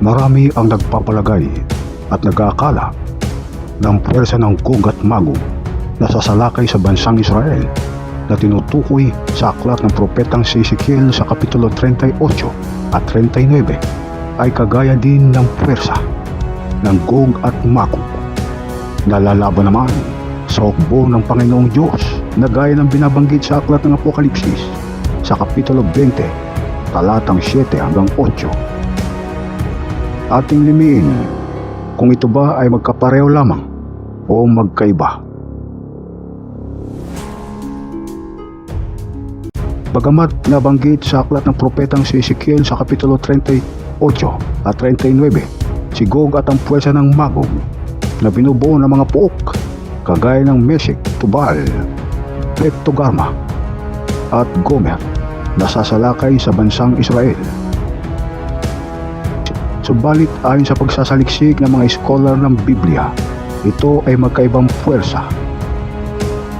Marami ang nagpapalagay at nag-aakala ng puwersa ng Gog at Magog na sasalakay sa bansang Israel na tinutukoy sa aklat ng propetang si Ezekiel sa Kapitulo 38 at 39 ay kagaya din ng puwersa ng Gog at Magog na lalaban naman sa hukbo ng Panginoong Diyos na gaya ng binabanggit sa aklat ng Apokalipsis sa Kapitulo 20 talatang 7 hanggang 8 ating limiin kung ito ba ay magkapareho lamang o magkaiba. Bagamat nabanggit sa aklat ng propetang si Ezekiel sa Kapitulo 38 at 39, si Gog at ang puwersa ng Magog na binubuo ng mga puok kagaya ng Meshek, Tubal, Plectogarma at Gomer na sasalakay sa bansang Israel. Subalit ayon sa pagsasaliksik ng mga scholar ng Biblia, ito ay magkaibang puwersa.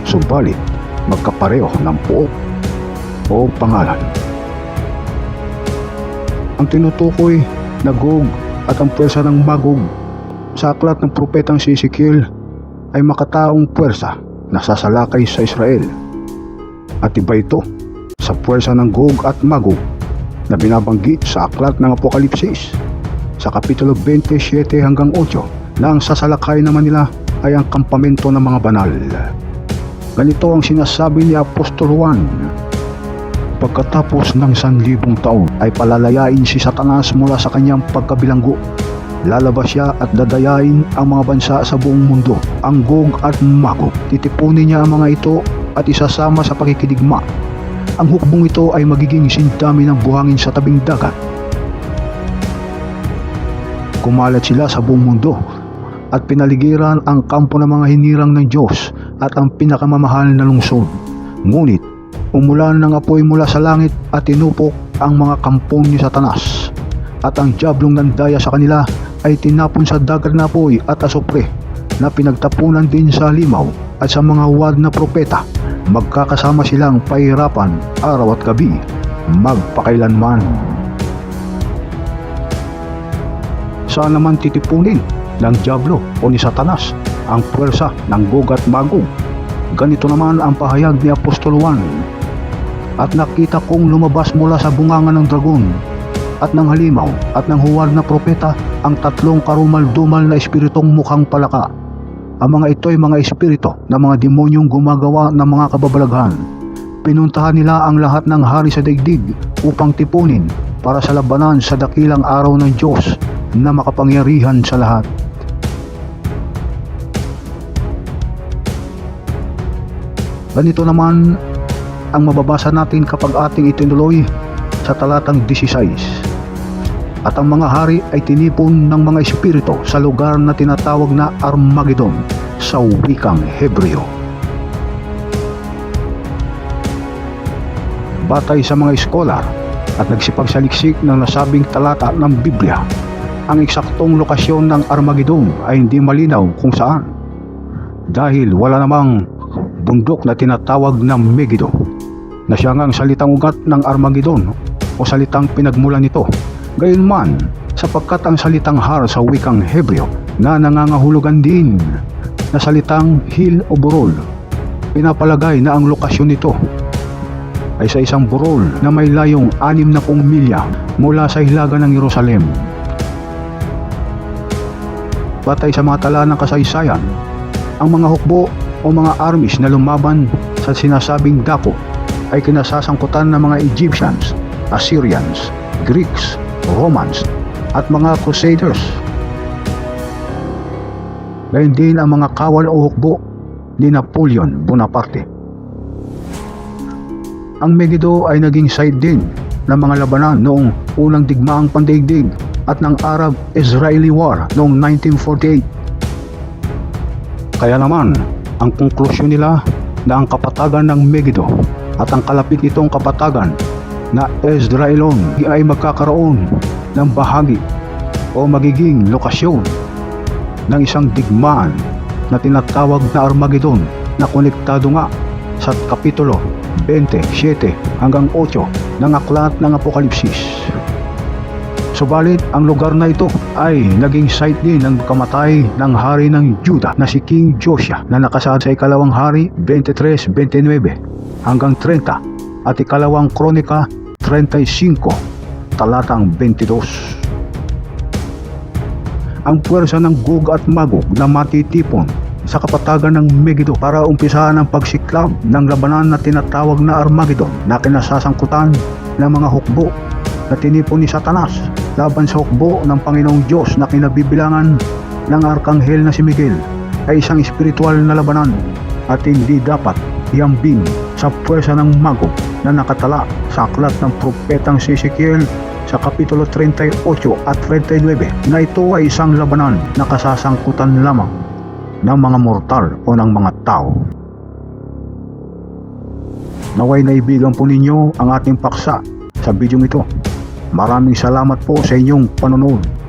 Subalit magkapareho ng puok o pangalan. Ang tinutukoy na Gog at ang puwersa ng Magog sa aklat ng propetang si Ezekiel ay makataong puwersa na sasalakay sa Israel. At iba ito sa puwersa ng Gog at Magog na binabanggit sa aklat ng Apokalipsis sa Kapitulo 27 hanggang 8 na ang sasalakay naman nila ay ang kampamento ng mga banal. Ganito ang sinasabi ni Apostol Juan. Pagkatapos ng sanlibong taon ay palalayain si Satanas mula sa kanyang pagkabilanggo. Lalabas siya at dadayain ang mga bansa sa buong mundo, ang Gog at Magog. Titipunin niya ang mga ito at isasama sa pakikidigma. Ang hukbong ito ay magiging sindami ng buhangin sa tabing dagat kumalat sila sa buong mundo at pinaligiran ang kampo ng mga hinirang ng Diyos at ang pinakamamahal na lungsod. Ngunit, umulan ng apoy mula sa langit at tinupok ang mga kampong ni Satanas. At ang diablong nandaya sa kanila ay tinapon sa dagat na apoy at asopre na pinagtapunan din sa limaw at sa mga wad na propeta. Magkakasama silang pahirapan araw at gabi, magpakailanman. Saan naman titipunin ng Diablo o ni Satanas ang puwersa ng Gog Magog. Ganito naman ang pahayag ni Apostol Juan. At nakita kong lumabas mula sa bunganga ng dragon at ng halimaw at ng huwad na propeta ang tatlong karumal-dumal na espiritong mukhang palaka. Ang mga ito ay mga espirito na mga demonyong gumagawa ng mga kababalaghan. Pinuntahan nila ang lahat ng hari sa daigdig upang tipunin para sa labanan sa dakilang araw ng Diyos na makapangyarihan sa lahat. Ganito naman ang mababasa natin kapag ating itinuloy sa talatang 16. At ang mga hari ay tinipon ng mga espiritu sa lugar na tinatawag na Armageddon sa wikang Hebreo. Batay sa mga eskolar at nagsipagsaliksik ng nasabing talata ng Biblia, ang eksaktong lokasyon ng Armageddon ay hindi malinaw kung saan. Dahil wala namang bundok na tinatawag na Megiddo na siya nga ang salitang ugat ng Armageddon o salitang pinagmulan nito. Gayunman, sapagkat ang salitang har sa wikang Hebreo na nangangahulugan din na salitang hill o burol, pinapalagay na ang lokasyon nito ay sa isang burol na may layong anim na pung milya mula sa hilaga ng Jerusalem. Batay sa mga tala ng kasaysayan, ang mga hukbo o mga armies na lumaban sa sinasabing dako ay kinasasangkutan ng mga Egyptians, Assyrians, Greeks, Romans at mga Crusaders. Gayun din ang mga kawal o hukbo ni Napoleon Bonaparte. Ang Megiddo ay naging site din ng mga labanan noong unang digmaang pandaigdig at ng Arab-Israeli War noong 1948. Kaya naman, ang konklusyon nila na ang kapatagan ng Megiddo at ang kalapit nitong kapatagan na Esdraelon ay magkakaroon ng bahagi o magiging lokasyon ng isang digmaan na tinatawag na Armageddon na konektado nga sa Kapitulo 27 hanggang 8 ng Aklat ng Apokalipsis. Subalit ang lugar na ito ay naging site din ng kamatay ng hari ng Juda na si King Josiah na nakasaad sa ikalawang hari 23-29 hanggang 30 at ikalawang kronika 35 talatang 22. Ang puwersa ng Gog at Magog na matitipon sa kapatagan ng Megiddo para umpisahan ang pagsiklab ng labanan na tinatawag na Armageddon na kinasasangkutan ng mga hukbo na tinipon ni Satanas laban sa hukbo ng Panginoong Diyos na kinabibilangan ng Arkanghel na si Miguel ay isang espiritual na labanan at hindi dapat iambing sa puwersa ng Magog na nakatala sa aklat ng propetang si Ezekiel sa Kapitulo 38 at 39 na ito ay isang labanan na kasasangkutan lamang ng mga mortal o ng mga tao. Naway naibigan po ninyo ang ating paksa sa bidyong ito. Maraming salamat po sa inyong panonood.